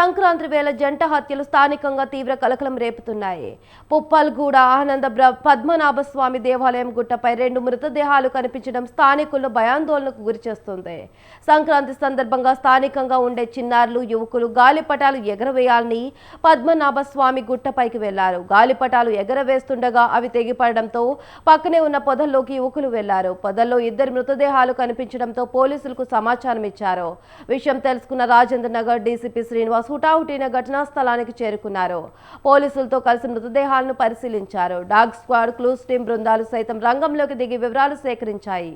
సంక్రాంతి వేళ జంట హత్యలు స్థానికంగా తీవ్ర కలకలం రేపుతున్నాయి. పుప్పల్గూడ ఆనంద పద్మనాభ స్వామి దేవాలయం గుట్టపై రెండు మృతదేహాలు కనిపించడం స్థానికుల్లో భయాందోళనకు గురిచేస్తుంది. సంక్రాంతి సందర్భంగా స్థానికంగా ఉండే చిన్నారులు యువకులు గాలిపటాలు ఎగరవేయాలని పద్మనాభ స్వామి గుట్టపైకి వెళ్ళారు. గాలిపటాలు ఎగరవేస్తుండగా అవి తెగిపడడంతో పక్కనే ఉన్న పొదల్లోకి యువకులు వెళ్ళారు. పొదల్లో ఇద్దరు మృతదేహాలు కనిపించడంతో పోలీసులకు సమాచారం ఇచ్చారు విషయం తెలుసుకున్న రాజేంద్ర నగర్ డీసీపీ శ్రీనివాస్ హుటాహుటిన ఘటనా స్థలానికి చేరుకున్నారు. పోలీసులతో కలిసి మృతదేహాలను పరిశీలించారు. డాగ్ స్క్వాడ్ క్లూస్ టీం బృందాలు సైతం రంగంలోకి దిగి వివరాలు సేకరించాయి.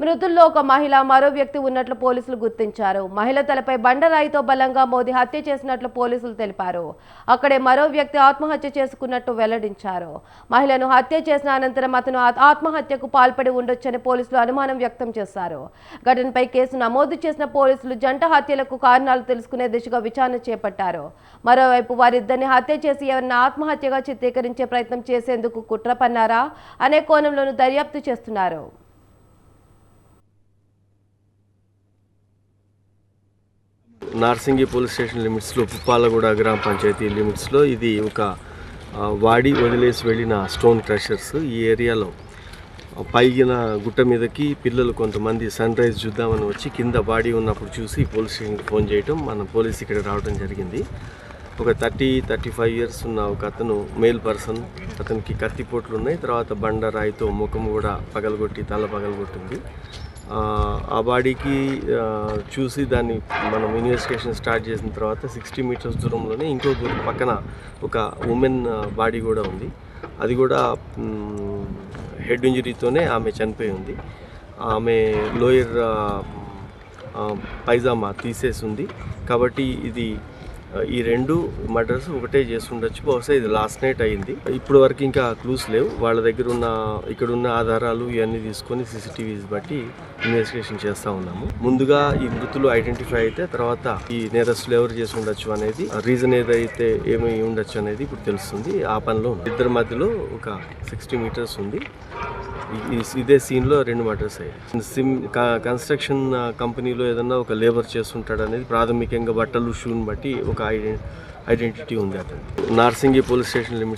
మృతుల్లో ఒక మహిళ మరో వ్యక్తి ఉన్నట్లు పోలీసులు గుర్తించారు. మహిళ తలపై బండరాయితో బలంగా మోదీ హత్య చేసినట్లు పోలీసులు తెలిపారు. అక్కడే మరో వ్యక్తి ఆత్మహత్య చేసుకున్నట్టు వెల్లడించారు. మహిళను హత్య చేసిన అనంతరం అతను ఆ- ఆత్మహత్యకు పాల్పడి ఉండొచ్చని పోలీసులు అనుమానం వ్యక్తం చేశారు. ఘటనపై కేసు నమోదు చేసిన పోలీసులు జంట హత్యలకు కారణాలు తెలుసుకునే దిశగా విచారణ చేపట్టారు. మరోవైపు వారిద్దరిని హత్య చేసి ఎవరిని ఆత్మహత్యగా చిత్రీకరించే ప్రయత్నం చేసేందుకు కుట్ర పన్నారా అనే కోణంలోనూ దర్యాప్తు చేస్తున్నారు. నార్సింగి పోలీస్ స్టేషన్ లిమిట్స్లో పుప్పాలగూడ గ్రామ పంచాయతీ లిమిట్స్లో ఇది ఒక వాడి వదిలేసి వెళ్ళిన స్టోన్ క్రషర్స్ ఈ ఏరియాలో. పైగిన గుట్ట మీదకి పిల్లలు కొంతమంది సన్ రైజ్ చూద్దామని వచ్చి కింద బాడీ ఉన్నప్పుడు చూసి పోలీస్ స్టేషన్కి ఫోన్ చేయటం మన పోలీస్ ఇక్కడ రావడం జరిగింది. ఒక థర్టీ థర్టీ ఫైవ్ ఇయర్స్ ఉన్న ఒక అతను మేల్ పర్సన్ అతనికి కత్తిపోట్లు ఉన్నాయి. తర్వాత బండ రాయితో ముఖం కూడా పగలగొట్టి తల పగలగొట్టింది. ఆ, బాడీకి చూసి దాన్ని మనం ఇన్వెస్టిగేషన్ స్టార్ట్ చేసిన తర్వాత సిక్స్టీ మీటర్స్ దూరంలోనే ఇంకో దూరం పక్కన ఒక ఉమెన్ బాడీ కూడా ఉంది. అది కూడా హెడ్ ఇంజరీతోనే ఆమె చనిపోయి ఉంది. ఆమె లోయర్ పైజామా తీసేసి ఉంది. కాబట్టి ఇది ఈ రెండు మర్డర్స్ ఒకటే చేసి ఉండొచ్చు బహుశా ఇది లాస్ట్ నైట్ అయింది. ఇప్పుడు వరకు ఇంకా క్లూస్ లేవు. వాళ్ళ దగ్గర ఉన్న ఇక్కడ ఉన్న ఆధారాలు ఇవన్నీ తీసుకొని సీసీటీవీస్ బట్టి ఇన్వెస్టిగేషన్ చేస్తూ ఉన్నాము. ముందుగా ఈ మృతులు ఐడెంటిఫై అయితే తర్వాత ఈ నేరస్తులు ఎవరు చేసి ఉండొచ్చు అనేది రీజన్ ఏదైతే ఏమి ఉండొచ్చు అనేది ఇప్పుడు తెలుస్తుంది. ఆ పనిలో ఇద్దరి మధ్యలో ఒక సిక్స్టీ మీటర్స్ ఉంది. ఇదే సీన్లో రెండు మర్డర్స్ అయ్యాయి. సిమ్ కన్స్ట్రక్షన్ కంపెనీలో ఏదన్నా ఒక లేబర్ చేస్తుంటాడు అనేది ప్రాథమికంగా బట్టలు షూని బట్టి ఒక ఐడెంటిటీ ఉంది అతను నార్సింగి పోలీస్ స్టేషన్ లిమిట్స్